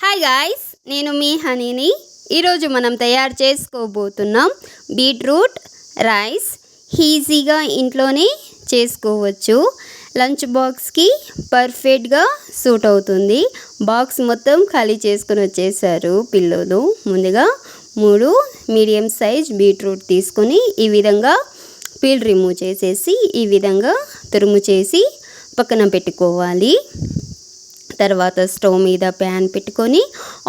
Hi guys నేను మీ హనీని. ఈరోజు మనం తయారు చేసుకోబోతున్నాం బీట్రూట్ రైస్. ఈజీగా ఇంట్లోనే చేసుకోవచ్చు. లంచ్ బాక్స్కి పర్ఫెక్ట్గా సూట్ అవుతుంది. బాక్స్ మొత్తం ఖాళీ చేసుకుని వచ్చేసారు పిల్లలు. ముందుగా మూడు మీడియం సైజ్ బీట్రూట్ తీసుకొని ఈ విధంగా పీల్ రిమూవ్ చేసేసి ఈ విధంగా తురుము చేసి పక్కన పెట్టుకోవాలి. తర్వాత స్టవ్ మీద ప్యాన్ పెట్టుకొని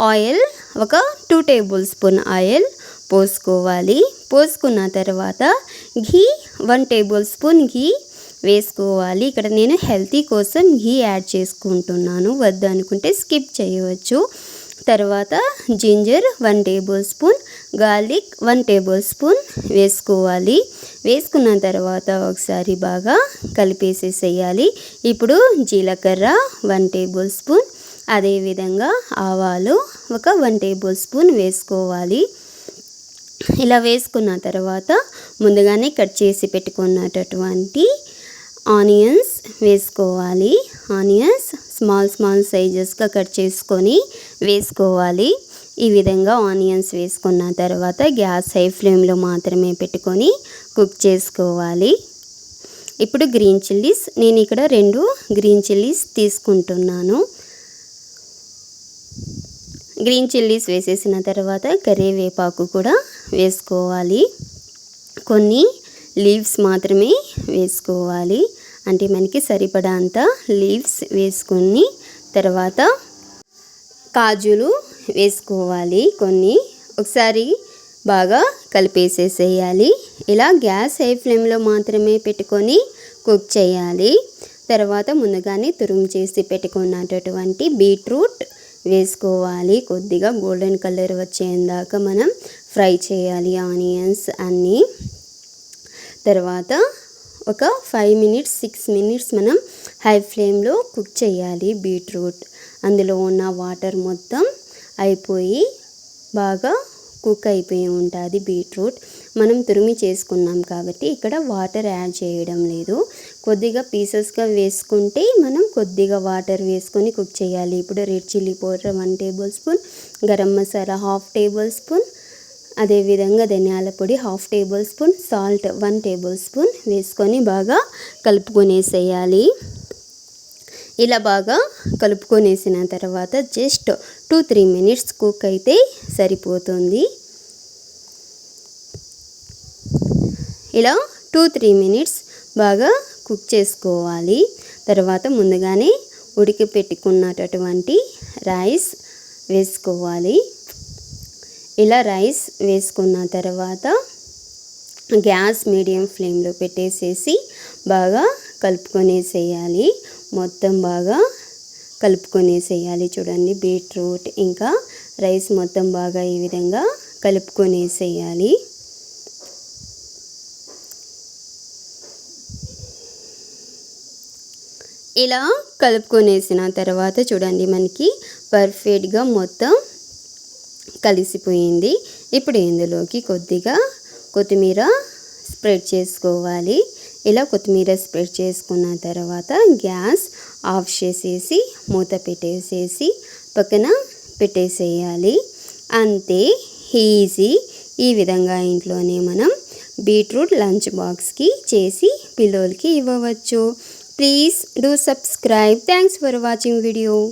ఆయిల్ ఒక టూ టేబుల్ స్పూన్ ఆయిల్ పోసుకోవాలి. పోసుకున్న తర్వాత ghee one tablespoon ghee వేసుకోవాలి. ఇక్కడ నేను హెల్తీ కోసం ఘీ యాడ్ చేసుకుంటున్నాను. వద్దు అనుకుంటే స్కిప్ చేయవచ్చు. తర్వాత ginger one tablespoon garlic one tablespoon వేసుకోవాలి. వేసుకున్న తర్వాత ఒకసారి బాగా కలిపేసేసేయాలి. ఇప్పుడు జీలకర్ర వన్ టేబుల్ స్పూన్ అదేవిధంగా ఆవాలు ఒక వన్ టేబుల్ స్పూన్ వేసుకోవాలి. ఇలా వేసుకున్న తర్వాత ముందుగానే కట్ చేసి పెట్టుకున్నటువంటి ఆనియన్స్ వేసుకోవాలి. ఆనియన్స్ స్మాల్ స్మాల్ సైజెస్గా కట్ చేసుకొని వేసుకోవాలి. ఈ విధంగా ఆనియన్స్ వేసుకున్న తర్వాత గ్యాస్ హై ఫ్లేమ్లో మాత్రమే పెట్టుకొని కుక్ చేసుకోవాలి. ఇప్పుడు గ్రీన్ చిల్లీస్ నేను ఇక్కడ రెండు గ్రీన్ చిల్లీస్ తీసుకుంటున్నాను. గ్రీన్ చిల్లీస్ వేసేసిన తర్వాత కరివేపాకు కూడా వేసుకోవాలి. కొన్ని లీవ్స్ మాత్రమే వేసుకోవాలి. అంటే మనకి సరిపడా అంత లీవ్స్ వేసుకొని తర్వాత కాజులు వేసుకోవాలి కొన్ని. ఒకసారి బాగా కలిపేసేసేయాలి. ఇలా గ్యాస్ హై ఫ్లేమ్లో మాత్రమే పెట్టుకొని కుక్ చేయాలి. తర్వాత ముందుగానే తురుము చేసి పెట్టుకున్నటువంటి బీట్రూట్ వేసుకోవాలి. కొద్దిగా గోల్డెన్ కలర్ వచ్చేందాక మనం ఫ్రై చేయాలి. ఆనియన్స్ అన్నీ. తర్వాత ఒక ఫైవ్ మినిట్స్ సిక్స్ మినిట్స్ మనం హై ఫ్లేమ్లో కుక్ చేయాలి బీట్రూట్ అందులో ఉన్న వాటర్ మొత్తం అయిపోయి బాగా కుక్ అయిపోయి ఉంటుంది బీట్రూట్ మనం తురిమి చేసుకున్నాం కాబట్టి ఇక్కడ వాటర్ యాడ్ చేయడం లేదు. కొద్దిగా పీసెస్గా వేసుకుంటే మనం కొద్దిగా వాటర్ వేసుకొని కుక్ చేయాలి. ఇప్పుడు red chilli powder one tablespoon garam masala half tablespoon అదేవిధంగా ధనియాల పొడి half tablespoon salt one tablespoon వేసుకొని బాగా కలుపుకొనేసేయాలి. ఇలా బాగా కలుపుకొనేసిన తర్వాత just two three minutes cook అయితే సరిపోతుంది. ఇలా టూ త్రీ మినిట్స్ బాగా కుక్ చేసుకోవాలి. తర్వాత ముందుగానే ఉడికి పెట్టుకున్నటువంటి రైస్ వేసుకోవాలి. ఇలా రైస్ వేసుకున్న తర్వాత గ్యాస్ మీడియం ఫ్లేమ్లో పెట్టేసేసి బాగా కలుపుకొనేసేయాలి. మొత్తం బాగా కలుపుకొనేసేయాలి చూడండి. బీట్రూట్ ఇంకా రైస్ మొత్తం బాగా ఈ విధంగా కలుపుకొనేసేయాలి. ఇలా కలుపుకొనేసిన తర్వాత చూడండి మనకి పర్ఫెక్ట్గా మొత్తం కలిసిపోయింది. ఇప్పుడు ఇందులోకి కొద్దిగా కొత్తిమీర స్ప్రెడ్ చేసుకోవాలి. ఇలా కొత్తిమీర స్ప్రెడ్ చేసుకున్న తర్వాత గ్యాస్ ఆఫ్ చేసేసి మూత పెట్టేసేసి పక్కన పెట్టేసేయాలి. అంతే ఈజీ. ఈ విధంగా ఇంట్లోనే మనం బీట్రూట్ లంచ్ బాక్స్కి చేసి పిల్లలకి ఇవ్వవచ్చు. Please do subscribe. Thanks for watching video.